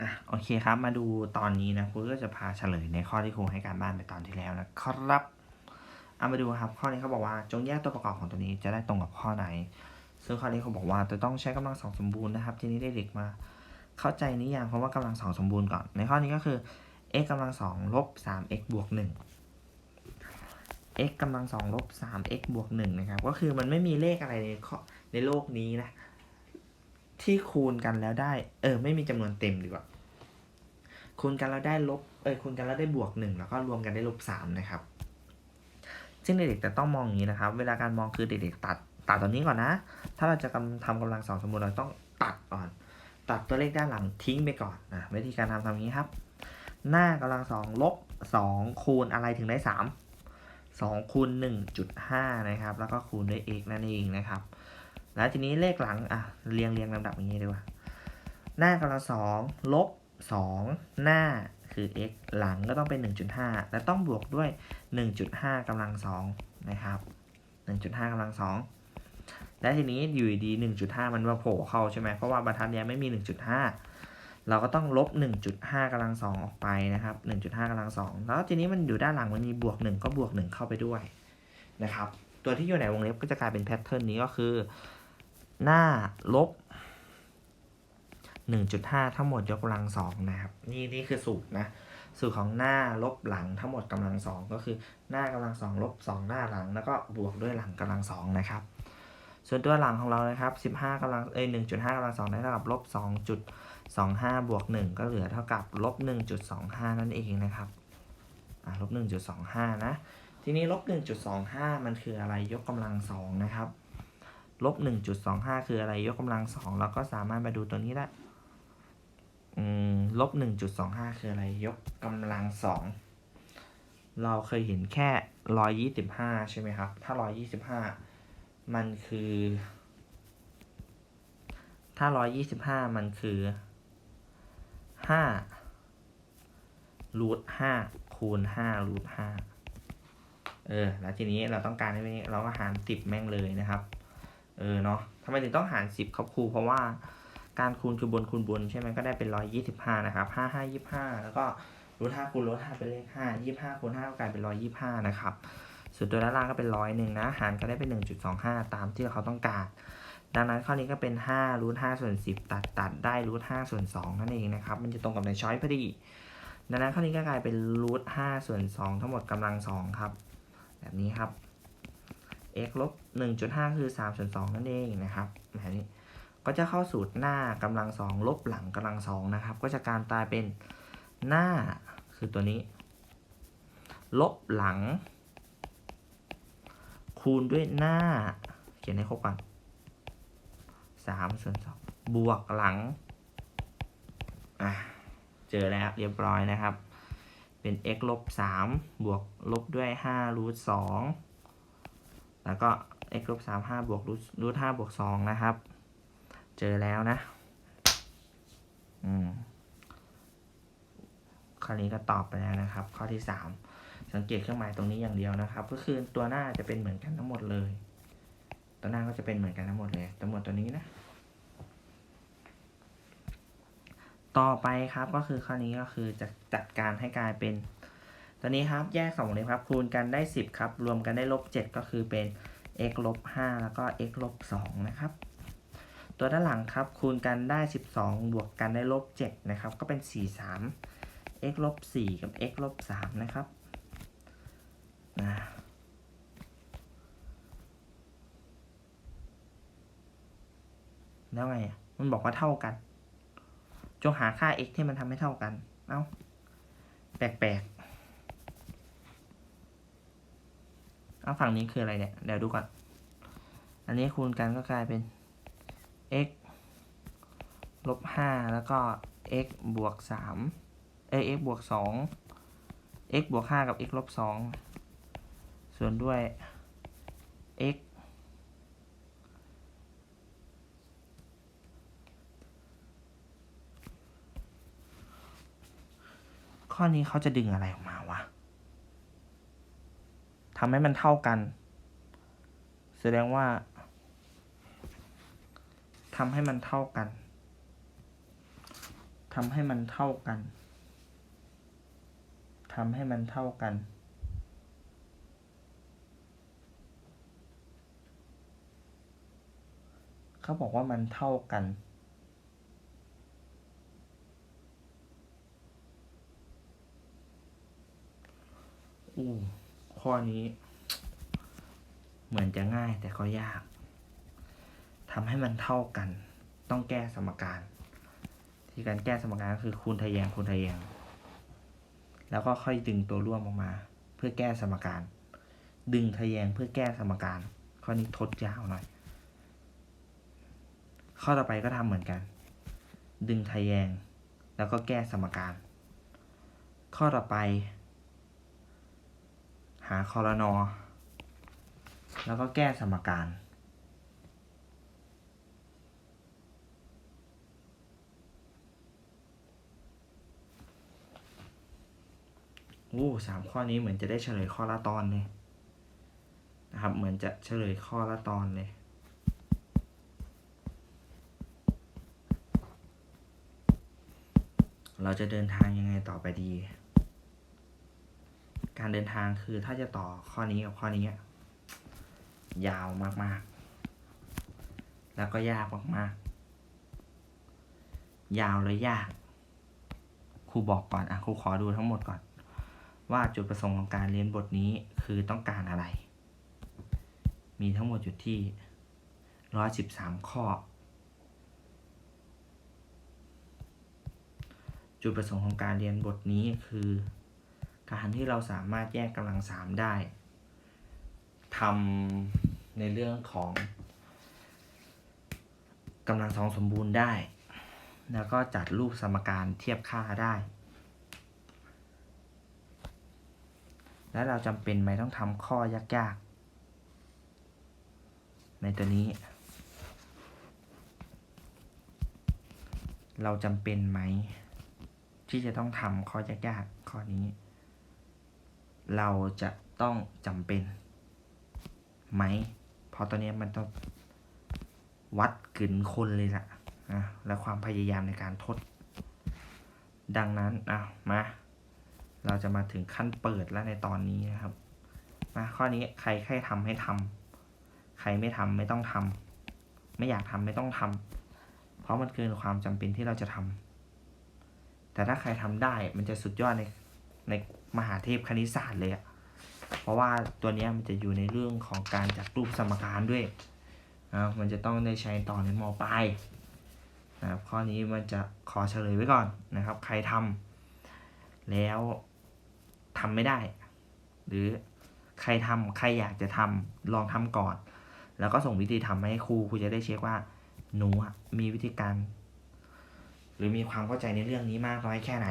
อะโอเคครับ มาดูตอนนี้นะครูก็จะพาเฉลยในข้อที่ครูให้การบ้านไปตอนที่แล้วนะครับเอามาดูครับ ข้อนี้เขาบอกว่าจงแยกตัวประกอบของตัวนี้จะได้ตรงกับข้อไหน ซึ่งข้อนี้เขาบอกว่าจะต้องใช้กำลังสองสมบูรณ์นะครับ ทีนี้เด็กมา เข้าใจนิยามคำว่ากำลังสองสมบูรณ์ก่อน ในข้อนี้ก็คือ x กำลังสองลบสาม x บวกหนึ่ง x กำลังสองลบสาม x บวกหนึ่งนะครับ ก็คือมันไม่มีเลขอะไรในข้อในโลกนี้นะ ที่คูณกันแล้วได้ เออ ไม่มีจำนวนเต็มดีกว่า คูณกันแล้วได้ลบ เออคูณกันแล้วได้บวกหนึ่งแล้วก็รวมกันได้ลบสามนะครับ ซึ่งเด็กๆจะต้องมองอย่างนี้นะครับ เวลาการมองคือเด็กๆตัด ตัดตัวนี้ก่อนนะ ถ้าเราจะกำทำกำลังสองสมบูรณ์เราต้องตัดก่อน ตัดตัวเลขด้านหลังทิ้งไปก่อนนะ วิธีการทำทำอย่างนี้ครับ หน้ากำลังสองลบสองคูณอะไรถึงได้สามสองคูณหนึ่งจุดห้านะครับ แล้วก็คูณด้วย x นั่นเองนะครับ แล้วทีนี้เลขหลังอะเรียงเรียงลำดับอย่างนี้ดีกว่า หน้ากำลังสองลบสองหน้าคือ x หลังก็ต้องเป็น 1.5 และต้องบวกด้วย 1.5กำลังสองนะครับ 1.5กำลังสองและทีนี้อยู่ดี 1.5 มันมาโผล่เข้าใช่ไหมเพราะว่าบรรทัดเนี้ยไม่มี 1.5 เราก็ต้องลบ 1.5กำลังสองออกไปนะครับ 1.5กำลังสองแล้วทีนี้มันอยู่ด้านหลังมันมีบวก 1 ก็บวก 1 เข้าไปด้วยนะครับ ตัวที่อยู่ในวงเล็บก็จะกลายเป็นแพทเทิร์นนี้ก็คือ หน้าลบ 1.5 ทั้งหมดยกกำลังสองนะครับ นี่นี่คือสูตรนะ สูตรของหน้าลบหลังทั้งหมดกำลังสองก็คือหน้ากำลังสองลบสองหน้าหลัง แล้วก็บวกด้วยหลังกำลังสองนะครับ ส่วนตัวหลังของเรานะครับ 15กำลังเอ้ย1.5กำลังสองได้เท่ากับลบ2.25 บวก 1 ก็เหลือเท่ากับลบ1.25 นั่นเองนะครับอ่าลบ1.25 นะ ทีนี้ลบ1.25 มันคืออะไรยกกำลังสองนะครับ ลบ1.25คืออะไรยกกำลังสองเราก็สามารถมาดูตัวนี้ได้อืมลบ1.25คืออะไรยกกำลังสองเราเคยเห็นแค่125ใช่ไหมครับ ถ้า125มันคือ ถ้า125มันคือ5รูท5คูณ5รูท5เออ แล้วทีนี้เราต้องการให้เราก็หาร10แม่งเลยนะครับ เออเนาะทำไมถึงต้องหาร 10 ครับครูเพราะว่าการคูณคือบนคูณบนใช่ไหมก็ได้เป็น 125 นะครับ 5 5 25 แล้วก็รูท5คูณรูท5เป็นเลข 5 25คูณ5ก็กลายเป็น 125 นะครับส่วนตัวด้านล่างก็เป็นร้อยหนึ่งนะหารก็ได้เป็น 1.25 ตามที่เขาต้องการ ดังนั้นข้อนี้ก็เป็น5รูท5ส่วน10 ตัดตัดได้รูท5ส่วน2นั่นเองนะครับ มันจะตรงกับในช้อยพอดี ดังนั้นข้อนี้ก็กลายเป็นรูท5ส่วน2ทั้งหมดกำลัง2ครับ แบบนี้ครับ x ลบ1.5 คือ 3 ส่วน 2 นั่นเองนะครับแบบนี้ก็จะเข้าสูตรหน้ากำลัง 2 ลบหลังกำลัง 2 นะครับ ก็จะการตายเป็นหน้าคือตัวนี้ ลบหลัง คูณด้วยหน้า เขียนให้ครบก่อนสามส่วนสองบวกหลังอะเจอแล้วเรียบร้อยนะครับ เป็น x ลบสามบวกลบด้วยห้ารูทสอง แล้วก็ x ลบสามห้าบวกรูทรูทห้าบวกสองนะครับ เจอแล้วนะ อืมข้อนี้ก็ตอบไปแล้วนะครับ ข้อที่สามสังเกตเครื่องหมายตรงนี้อย่างเดียวนะครับ ก็คือตัวหน้าจะเป็นเหมือนกันทั้งหมดเลย ตัวหน้าก็จะเป็นเหมือนกันทั้งหมดเลยทั้งหมดตัวนี้นะ ต่อไปครับก็คือข้อนี้ก็คือจะจัดการให้กลายเป็น ตัวนี้ครับแยกสองเลยครับคูณกันได้ 10 ครับ รวมกันได้ลบ 7 ก็คือเป็น x ลบ5แล้วก็ x ลบ2นะครับ ตัวด้านหลังครับคูณกันได้ 12 บวกกันได้ลบ7นะครับ ก็เป็น 4 3 x ลบ4กับ x ลบ3นะครับนะแล้วไง มันบอกว่าเท่ากัน จงหาค่า x ที่มันทำให้เท่ากัน เอ้า แปลกๆ เอาฝั่งนี้คืออะไรเนี่ย เดี๋ยวดูก่อน อันนี้คูณกันก็กลายเป็น x ลบห้าแล้วก็ x บวกสามเอ x บวกสอง x บวกห้ากับ x ลบสองส่วนด้วย x ข้อนี้เขาจะดึงอะไรออกมา ทำให้มันเท่ากัน แสดงว่าทำให้มันเท่ากันทำให้มันเท่ากันทำให้มันเท่ากัน เขาบอกว่ามันเท่ากัน อู้ ข้อนี้ เหมือนจะง่ายแต่ก็ยากทำให้มันเท่ากัน ต้องแก้สมการ ที่การแก้สมการก็คือคูณทะแยงคูณทะแยง แล้วก็ค่อยดึงตัวร่วมออกมา เพื่อแก้สมการ ดึงทะแยงเพื่อแก้สมการ ข้อนี้ทดยาวหน่อย ข้อต่อไปก็ทำเหมือนกัน ดึงทะแยง แล้วก็แก้สมการ ข้อต่อไป หาคอรนอแล้วก็แก้สมการ โอ้สามข้อนี้เหมือนจะได้เฉลยข้อละตอนเลยนะครับ เหมือนจะเฉลยข้อละตอนเลยเราจะเดินทางยังไงต่อไปดี การเดินทางคือถ้าจะต่อข้อนี้กับข้อนี้ยาวมากๆ แล้วก็ยากมากๆ ยาวและยากครูบอกก่อนอะครูขอดูทั้งหมดก่อน ว่าจุดประสงค์ของการเรียนบทนี้คือต้องการอะไร มีทั้งหมดอยู่ที่ร้อยสิบสามข้อ จุดประสงค์ของการเรียนบทนี้คือ การที่เราสามารถแยกกำลังสามได้ทำในเรื่องของกำลังสองสมบูรณ์ได้ แล้วก็จัดรูปสมการเทียบค่าได้ และเราจำเป็นไหมต้องทำข้อยากๆ ในตัวนี้ เราจำเป็นไหม ที่จะต้องทำข้อยากๆ ข้อนี้ เราจะต้องจำเป็นไหมเพราะตอนนี้มันต้องวัดกึนคนเลยละนะและความพยายามในการทด ดังนั้นอะมา เราจะมาถึงขั้นเปิดแล้วในตอนนี้นะครับมาข้อนี้ใครใครทำให้ทำใครไม่ทำไม่ต้องทำไม่อยากทำไม่ต้องทำเพราะมันเกินความจำเป็นที่เราจะทำแต่ถ้าใครทำได้มันจะสุดยอดใน ในมหาเทพคณิตศาสตร์เลยอะเพราะว่าตัวนี้มันจะอยู่ในเรื่องของการจัดรูปสมการด้วยนะมันจะต้องได้ใช้ต่อในมปลายนะครับข้อนี้มันจะขอเฉลยไว้ก่อนนะครับ ใครทำแล้วทำไม่ได้ หรือใครทำใครอยากจะทำลองทำก่อน แล้วก็ส่งวิธีทำมาให้ครูครูจะได้เช็คว่าหนูมีวิธีการ หรือมีความเข้าใจในเรื่องนี้มากน้อยแค่ไหน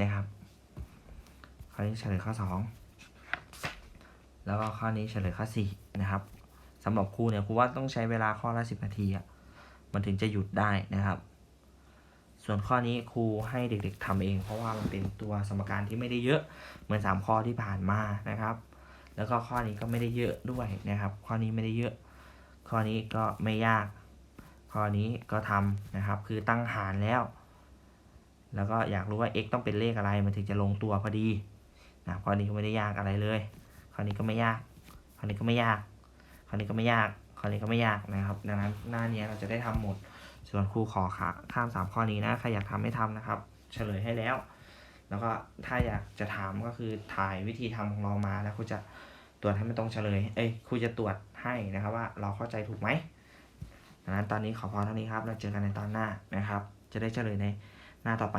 นะครับ ข้อนี้เฉลยข้อสองแล้วก็ข้อนี้เฉลยข้อสี่นะครับสำหรับครูเนี่ยครูว่าต้องใช้เวลาข้อละสิบนาทีอะมันถึงจะหยุดได้นะครับ ส่วนข้อนี้ครูให้เด็ก ๆทำเอง เพราะว่ามันเป็นตัวสมการที่ไม่ได้เยอะเหมือนสามข้อที่ผ่านมานะครับ แล้วก็ข้อนี้ก็ไม่ได้เยอะด้วยนะครับ ข้อนี้ไม่ได้เยอะ ข้อนี้ก็ไม่ยาก ข้อนี้ก็ทำนะครับ คือตั้งหารแล้ว แล้วก็อยากรู้ว่า x ต้องเป็นเลขอะไรมันถึงจะลงตัวพอดี นะข้อนี้ก็ไม่ได้ยากอะไรเลยข้อนี้ก็ไม่ยากข้อนี้ก็ไม่ยากข้อนี้ก็ไม่ยากข้อนี้ก็ไม่ยากนะครับ ดังนั้นหน้านี้เราจะได้ทำหมด ส่วนครูขอขาข้ามสามข้อนี้นะใครอยากทำให้ทำนะครับ เฉลยให้แล้ว แล้วก็ถ้าอยากจะถามก็คือถ่ายวิธีทำของเรามาแล้วครูจะตรวจให้มันตรงเฉลย เอ้ยครูจะตรวจให้นะครับว่าเราเข้าใจถูกไหมดังนั้นตอนนี้ขอพอเท่านี้ครับ เราเจอกันในตอนหน้านะครับ จะได้เฉลยในหน้าต่อไป